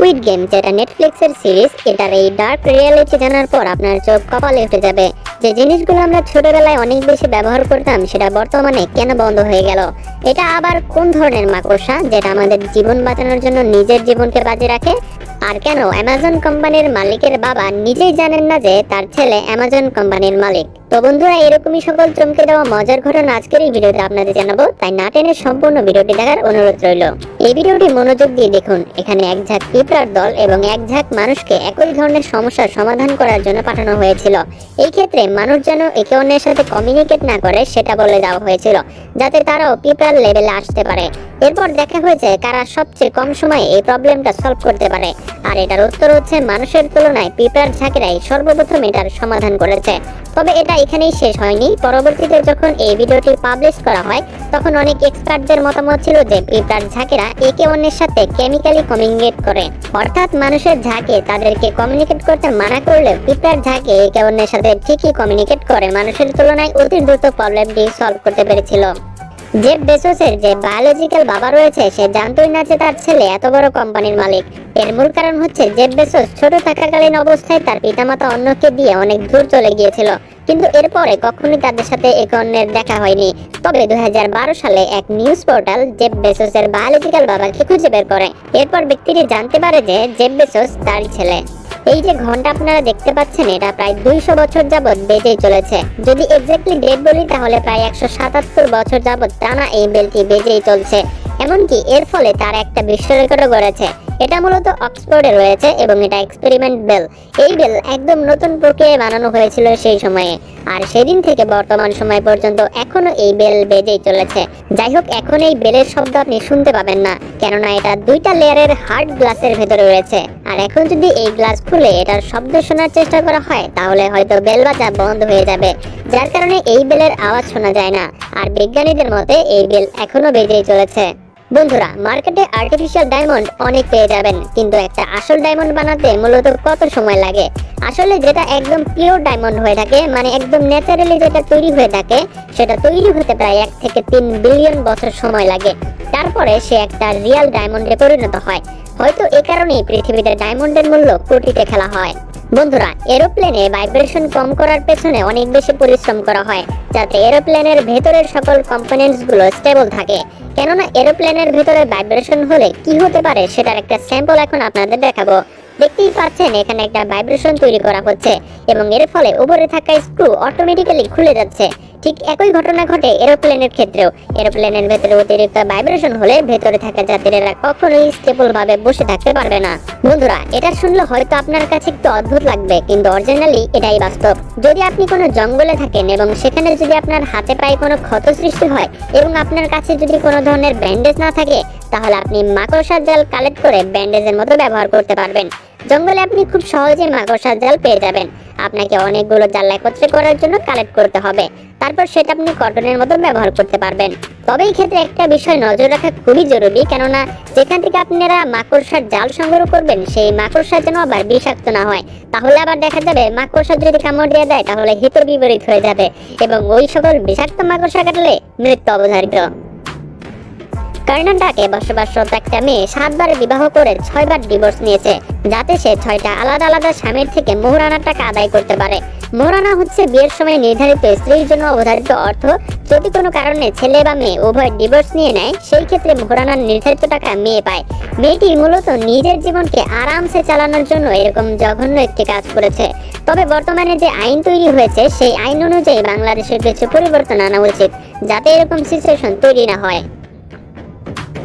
Squid game যেটা নেটফ্লিক্সের series এটার এই ডার্ক রিয়েলিটি জানার পর আপনার চোখ কপালে উঠে যাবে। যে জিনিসগুলো আমরা ছোটবেলায় অনেক বেশি ব্যবহার করতাম, সেটা বর্তমানে কেন বন্ধ হয়ে গেল? এটা আবার কোন ধরনের মাকড়সা, যেটা আমাদের জীবন বাঁচানোর জন্য নিজের জীবনকে বাজে রাখে? আর কেন অ্যামাজন কোম্পানির মালিকের বাবা নিজেই জানেন না যে তার ছেলে অ্যামাজন কোম্পানির মালিক? তো বন্ধুরা, এরকমই সকল চমকে দেওয়া মজার ঘটনা আজকের এই ভিডিওতে আপনাদের জানাব। তাই না টেনে সম্পূর্ণ ভিডিওটি দেখার অনুরোধ রইল। এই ভিডিওটি মনোযোগ দিয়ে দেখুন। এখানে এক ঝাঁক পিঁপড়ার দল এবং এক ঝাঁক মানুষকে একই ধরনের সমস্যার সমাধান করার জন্য পাঠানো হয়েছিল। এই ক্ষেত্রে মানুষ যেন একে অন্যের সাথে কমিউনিকেট না করে, সেটা বলে দেওয়া হয়েছিল, যাতে তারাও পিঁপড়ার লেভেলে আসতে পারে। এরপর দেখা হয়েছে কারা সবচেয়ে কম সময়ে এই প্রবলেমটা সলভ করতে পারে। আর এটার উত্তর হচ্ছে, মানুষের তুলনায় পিঁপড়ার ঝাঁকেরাই সর্বপ্রথম এটার সমাধান করেছে। তবে এটা এখানেই শেষ হয়নি। পরবর্তীতে যখন এই ভিডিওটি পাবলিশ করা হয়, তখন অনেক এক্সপার্টদের মতামত ছিল যে পিঁপড়ার ঝাঁকেরা একে অন্যের সাথে কেমিক্যালি কমিউনিকেট করে। অর্থাৎ মানুষের ঝাঁকে তাদেরকে কমিউনিকেট করতে মানা করলে পিঁপড়ার ঝাঁকে একে অন্যের সাথে ঠিকই কমিউনিকেট করে। মানুষের তুলনায় অতি দ্রুত প্রবলেমটি সলভ করতে পেরেছিল। জেফ বেসোসের যে বায়োলজিক্যাল বাবা রয়েছে, সে জানতোই না যে তার ছেলে এত বড় কোম্পানির মালিক। এর মূল কারণ হচ্ছে জেফ বেসোস ছোট থাকাকালীন অবস্থায় তার পিতামাতা অন্যকে দিয়ে অনেক দূর চলে গিয়েছিল। কিন্তু এরপরে কখনোই তাদের সাথে এক অন্যের দেখা হয়নি। তবে দুই হাজার বারো সালে এক নিউজ পোর্টাল জেফ বেসোসের বায়োলজিক্যাল বাবাকে খুঁজে বের করে। এরপর ব্যক্তিটি জানতে পারে যে জেফ বেসোস তার ছেলে। এই যে ঘণ্টা আপনারা দেখতে পাচ্ছেন, এটা প্রায় দুইশো বছর যাবৎ বেজেই চলেছে। যদি এক্স্যাক্টলি ডেট বলি, তাহলে প্রায় একশো সাতাত্তর বছর যাবৎ টানা এই বেলটি বেজেই চলছে। এমনকি এর ফলে তার একটা বিশ্ব রেকর্ডও গড়েছে। এটা মূলত অক্সফোর্ডে রয়েছে এবং এটা এক্সপেরিমেন্ট বেল। এই বেল একদম নতুন প্রক্রিয়ায় বানানো হয়েছিল সেই সময়ে। আর সেদিন থেকে বর্তমান সময় পর্যন্ত এখনও এই বেল বেজেই চলেছে। যাই হোক, এখন এই বেলের শব্দ আপনি শুনতে পাবেন না, কেননা এটা দুইটা লেয়ারের হার্ড গ্লাসের ভেতরে রয়েছে। আর এখন যদি এই গ্লাস খুলে এটার শব্দ শোনার চেষ্টা করা হয়, তাহলে হয়তো বেল বাজা বন্ধ হয়ে যাবে। যার কারণে এই বেলের আওয়াজ শোনা যায় না। আর বিজ্ঞানীদের মতে এই বেল এখনও বেজেই চলেছে। বন্ধুরা, মার্কেটে আর্টিফিশিয়াল ডায়মন্ড অনেক পেয়ে যাবেন, কিন্তু একটা আসল ডায়মন্ড বানাতে মূলত কত সময় লাগে? আসলে যেটা একদম পিওর ডায়মন্ড হয়ে থাকে মানে একদম ন্যাচারালি যেটা তৈরি হয়ে থাকে, সেটা তৈরি হতে প্রায় এক থেকে তিন বিলিয়ন বছর সময় লাগে। তারপরে সে একটা রিয়েল ডায়মন্ডে পরিণত হয়। হয়তো এ কারণেই পৃথিবীতে ডায়মন্ডের মূল্য কোটিতে খেলা হয়। বন্ধুরা, এরোপ্লেনে ভাইব্রেশন কম করার পেছনে অনেক বেশি পরিশ্রম করা হয়, যাতে এরোপ্লেনের ভেতরের সকল কম্পোনেন্টসগুলো স্টেবল থাকে। কেননা, এরোপ্লেনের ভেতরে ভাইব্রেশন হলে কি হতে পারে সেটার একটা স্যাম্পল এখন আপনাদের দেখাবো। দেখতেই পাচ্ছেন, এখানে একটা ভাইব্রেশন তৈরি করা হচ্ছে এবং এর ফলে উপরে থাকা স্ক্রু অটোমেটিক্যালি খুলে যাচ্ছে। ঠিক একই ঘটনা ঘটে এরোপ্লেনের ক্ষেত্রেও। এরোপ্লেনের ভেতরে অতিরিক্ত ভাইব্রেশন হলে ভেতরে থাকা যাত্রীরা কখনোই স্টেবল ভাবে বসে থাকতে পারবে না। বন্ধুরা, এটা শুনলে হয়তো আপনার কাছে একটু অদ্ভুত লাগবে, কিন্তু অরিজিনালি এটাই বাস্তব। যদি আপনি কোনো জঙ্গলে থাকেন এবং সেখানে যদি আপনার হাতে পায়ে কোনো ক্ষত সৃষ্টি হয় এবং আপনার কাছে যদি কোনো ধরনের ব্যান্ডেজ না থাকে, তাহলে আপনি মাকড়সার জাল কালেক্ট করে ব্যান্ডেজের মতো ব্যবহার করতে পারবেন। জঙ্গলে আপনি খুব সহজে মাকড়সার জাল পেয়ে যাবেন। আপনাকে অনেকগুলো জাল একত্রে করার জন্য কালেক্ট করতে হবে। তারপর সেটা আপনি কটনের মতো ব্যবহার করতে পারবেন। তবে এই ক্ষেত্রে একটা বিষয় নজর রাখা খুবই জরুরি, কেননা যেখান থেকে আপনারা মাকড়সার জাল সংগ্রহ করবেন, সেই মাকড়সা যেন আবার বিষাক্ত না হয়। তাহলে আবার দেখা যাবে মাকড়সা যদি কামড় দিয়ে দেয়, তাহলে হিত বিপরীত হয়ে যাবে। এবং ওই সকল বিষাক্ত মাকড়সা কাটলে মৃত্যু অবধারিত। কর্ণাটকে বসবাসরত একটা মেয়ে সাতবার বিবাহ করে ছয়বার ডিভোর্স নিয়েছে, যাতে সে ছয়টা আলাদা আলাদা স্বামীর থেকে মোহরানার টাকা আদায় করতে পারে। মোহরানা হচ্ছে বিয়ের সময় নির্ধারিত স্ত্রীর জন্য অবধারিত অর্থ। যদি কোনো কারণে ছেলে বা মেয়ে উভয় ডিভোর্স নিয়ে নেয়, সেই ক্ষেত্রে মোহরানার নির্ধারিত টাকা মেয়ে পায়। মেয়েটি মূলত নিজের জীবনকে আরামসে চালানোর জন্য এরকম জঘন্য একটি কাজ করেছে। তবে বর্তমানে যে আইন তৈরি হয়েছে, সেই আইন অনুযায়ী বাংলাদেশের কিছু পরিবর্তন আনা উচিত, যাতে এরকম সিচুয়েশন তৈরি না হয়।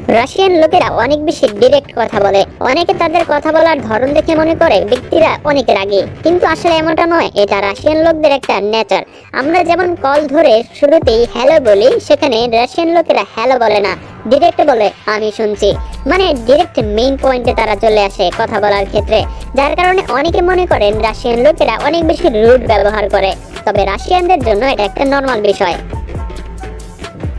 রাশিয়ান লোকেরা অনেক বেশি ডিরেক্ট কথা বলে। অনেকে তাদের কথা বলার ধরন দেখে মনে করে ব্যক্তিরা অনেক রাগী। কিন্তু আসলে এমনটা নয়, এটা রাশিয়ান লোকদের একটা নেচার আমরা যেমন কল ধরে শুরুতেই হ্যালো বলি, সেখানে রাশিয়ান লোকেরা হ্যালো বলে না ডিরেক্ট বলে, আমি শুনছি। মানে ডিরেক্ট মেইন পয়েন্টে তারা চলে আসে কথা বলার ক্ষেত্রে। যার কারণে অনেকে মনে করেন রাশিয়ান লোকেরা অনেক বেশি রুড ব্যবহার করে। তবে রাশিয়ানদের জন্য এটা একটা নর্মাল বিষয়।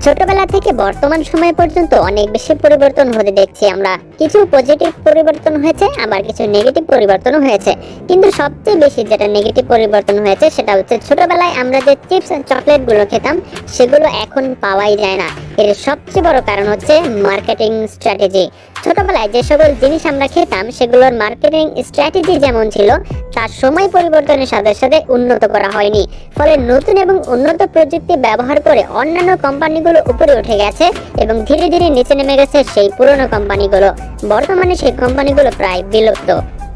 ছোটবেলা থেকে বর্তমান সময় পর্যন্ত অনেক বেশি পরিবর্তন হতে দেখছি আমরা। কিছু পজিটিভ পরিবর্তন হয়েছে, আবার কিছু নেগেটিভ পরিবর্তন হয়েছে। কিন্তু সবচেয়ে বেশি যেটা নেগেটিভ পরিবর্তন হয়েছে, সেটা হচ্ছে ছোটবেলায় আমরা যে চিপস চকলেটগুলো খেতাম, সেগুলো এখন পাওয়াই যায় না। এর সবচেয়ে বড় কারণ হচ্ছে মার্কেটিং স্ট্র্যাটেজি ছোটবেলায় যে সকল জিনিস আমরা খেতাম, সেগুলোর মার্কেটিং স্ট্র্যাটেজি যেমন ছিল, তার সময় পরিবর্তনের সাথে সাথে উন্নত করা হয়নি। ফলে নতুন এবং উন্নত প্রযুক্তি ব্যবহার করে অন্যান্য কোম্পানিগুলো উপরে উঠে গেছে এবং ধীরে ধীরে নিচে নেমে গেছে সেই পুরনো কোম্পানিগুলো বর্তমানে সেই কোম্পানিগুলো প্রায় বিলুপ্ত।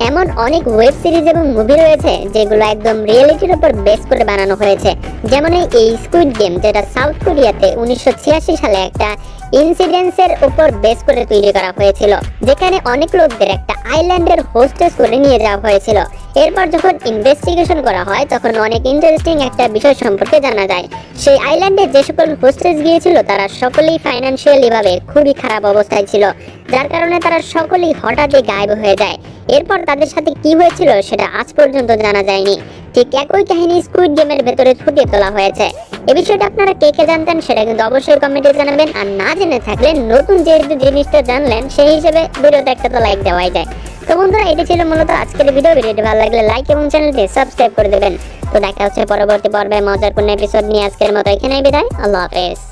এমন অনেক ওয়েব সিরিজ এবং মুভি রয়েছে যেগুলো একদম রিয়েলিটির উপর বেস করে বানানো হয়েছে। যেমন এই স্কুইড গেম যেটা সাউথ কোরিয়াতে উনিশশো ছিয়াশি সালে একটা ইনসিডেন্সের উপর বেস করে তৈরি করা হয়েছিল। যেখানে অনেক লোকদের একটা আইল্যান্ডের হোস্টেস করে নিয়ে যাওয়া হয়েছিল। এরপর যখন ইনভেস্টিগেশন করা হয়, তখন অনেক ইন্টারেস্টিং একটা বিষয় সম্পর্কে জানা যায়। সেই আইল্যান্ডে যে সকল হোস্টেস গিয়েছিল, তারা সকলেই ফাইন্যান্সিয়ালি ভাবে খুবই খারাপ অবস্থায় ছিল। যার কারণে তারা সকলেই হঠাৎই গায়েব হয়ে যায়। এরপর তাদের সাথে কি হয়েছিল, সেটা আজ পর্যন্ত জানা যায়নি। ঠিক একই কাহিনী স্কুইড গেমের ভেতরে ফুটিয়ে তোলা হয়েছে। এ বিষয়টা আপনারা কে কে জানতেন, সেটা কিন্তু অবশ্যই কমেন্টে জানাবেন। আর না জেনে থাকলে নতুন যে জিনিসটা জানলেন, সেই হিসেবে ভিডিওতে একটা তো লাইক দেওয়াই যায়। তো বন্ধুরা এটা ছিল মূলত আজকের ভিডিও ভিডিওটি ভালো লাগলে লাইক এবং চ্যানেলটি সাবস্ক্রাইব করে দেবেন। তো দেখা হচ্ছে পরবর্তী পর্বে মজার কোনো এপিসোড নিয়ে আজকের মতো এখানেই বিদায়। আল্লাহ হাফেজ।